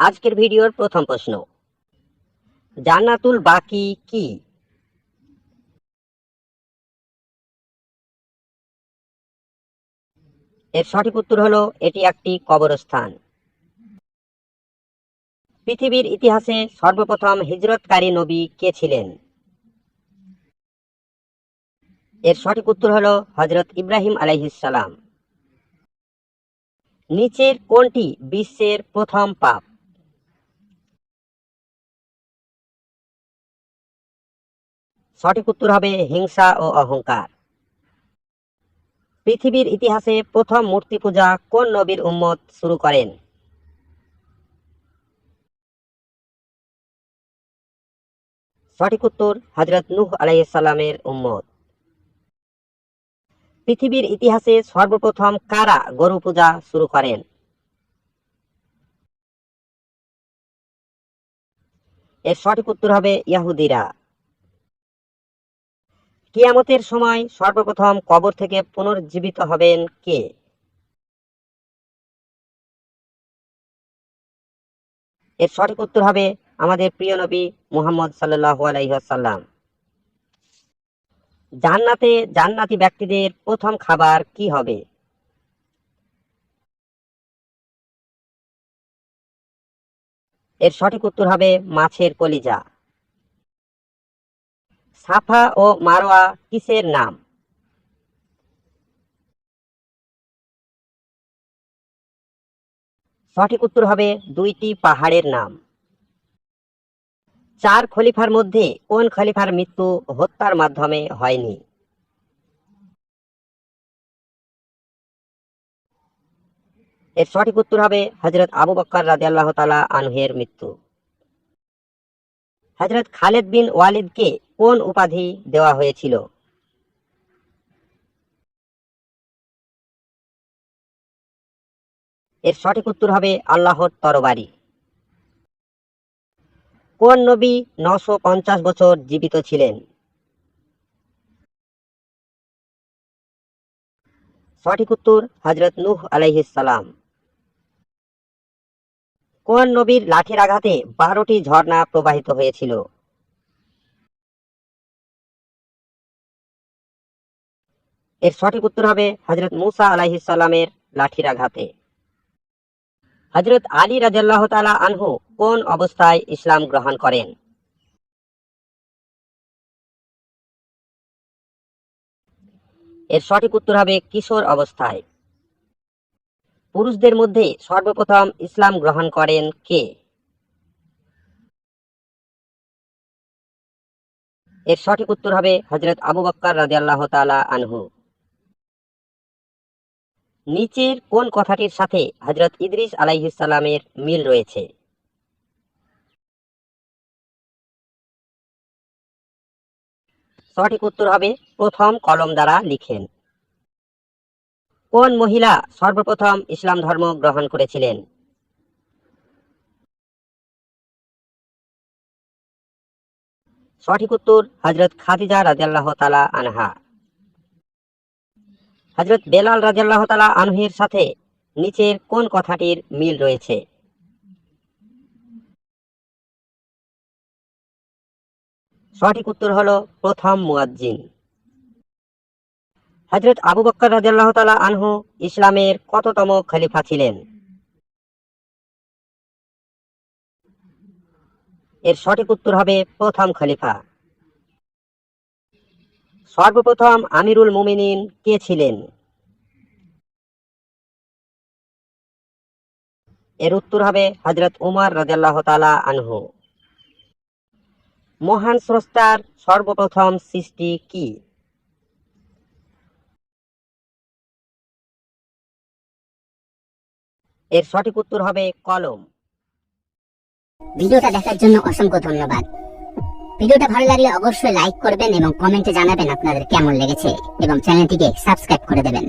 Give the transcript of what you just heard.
আজকের ভিডিওর প্রথম প্রশ্ন। জান্নাতুল বাকি কি? এর সঠিক উত্তর হলো, এটি একটি কবরস্থান। পৃথিবীর ইতিহাসে সর্বপ্রথম হিজরতকারী নবী কে ছিলেন? এর সঠিক উত্তর হলো হজরত ইব্রাহিম আলাইহিসসালাম নিচের কোনটি বিশ্বের প্রথম পাপ? সঠিক উত্তর হবে হিংসা ও অহংকার। পৃথিবীর ইতিহাসে প্রথম মূর্তি পূজা কোন নবীর উম্মত শুরু করেন? সঠিক উত্তর হজরত নূহ আলাইসাল্লামের উম্মত। পৃথিবীর ইতিহাসে সর্বপ্রথম কারা গরু পূজা শুরু করেন? এর সঠিক উত্তর হবে ইয়াহুদিরা। কিয়ামতের সময় সর্বপ্রথম কবর থেকে পুনর্জীবিত হবেন কে? এর সঠিক উত্তর হবে আমাদের প্রিয় নবী মুহাম্মদ সাল্লাহ আলাইসাল্লাম জান্নাতে জান্নাতি ব্যক্তিদের প্রথম খাবার কি হবে? এর সঠিক উত্তর হবে মাছের কলিজা। সাফা ও মারোয়া কিসের নাম? সঠিক উত্তর হবে দুইটি পাহাড়ের নাম। চার খলিফার মধ্যে কোন খলিফার মৃত্যু হত্যার মাধ্যমে হয়নি? এর সঠিক উত্তর হবে হজরত আবু বক্কর রাজি আল্লাহ তালা আনহের মৃত্যু। হজরত খালেদ বিন ওয়ালিদকে কোন উপাধি দেওয়া হয়েছিল? এর সঠিক উত্তর হবে আল্লাহর তরবারি। কোন নবী নশো পঞ্চাশ বছর জীবিত ছিলেন? সঠিক উত্তর হজরত নূহ আলাইহিসালাম কোন নবীর লাঠির আঘাতে বারোটি ঝর্ণা প্রবাহিত হয়েছিল? এর সঠিক উত্তর হবে হজরত মুসা আলাইহিসাল্লামের লাঠির আঘাতে। হজরত আলী রাজাল্লাহ তালা আনহু কোন অবস্থায় ইসলাম গ্রহণ করেন? এর সঠিক উত্তর হবে কিশোর অবস্থায়। পুরুষদের মধ্যে সর্বপ্রথম ইসলাম গ্রহণ করেন কে? এর সঠিক উত্তর হবে হজরত আবু বক্কর রাজিয়াল্লাহ তালা আনহু। নিচের কোন কথাটির সাথে হজরত ইদ্রিস আলাইহিসালামের মিল রয়েছে? সঠিক উত্তর হবে প্রথম কলম দ্বারা লিখেন। কোন মহিলা সর্বপ্রথম ইসলাম ধর্ম গ্রহণ করেছিলেন? সঠিক উত্তর হজরত খাদিজা রাজিয়াল্লাহ তালা আনহা। হজরত বেলাল রাজিয়াল্লাহ তালা আনহের সাথে নিচের কোন কথাটির মিল রয়েছে? সঠিক উত্তর হলো প্রথম মুয়াজ্জিন। হজরত আবু বক্কর রাজিয়াল্লাহ তালা আনহু ইসলামের কততম খলিফা ছিলেন? এর সঠিক উত্তর হবে প্রথম খলিফা। সর্বপ্রথম আমিরুল মুমিনিন কে ছিলেন? এর উত্তর হবে হজরত উমার রাজাল্লাহ তালা আনহু। মহান স্রষ্টার সর্বপ্রথম সৃষ্টি কি? এর সঠিক উত্তর হবে কলম। ভিডিওটা দেখার জন্য অসংখ্য ধন্যবাদ। ভিডিওটা ভালো লাগলে অবশ্যই লাইক করবেন এবং কমেন্টে জানাবেন আপনাদের কেমন লেগেছে এবং চ্যানেলটিকে সাবস্ক্রাইব করে দেবেন।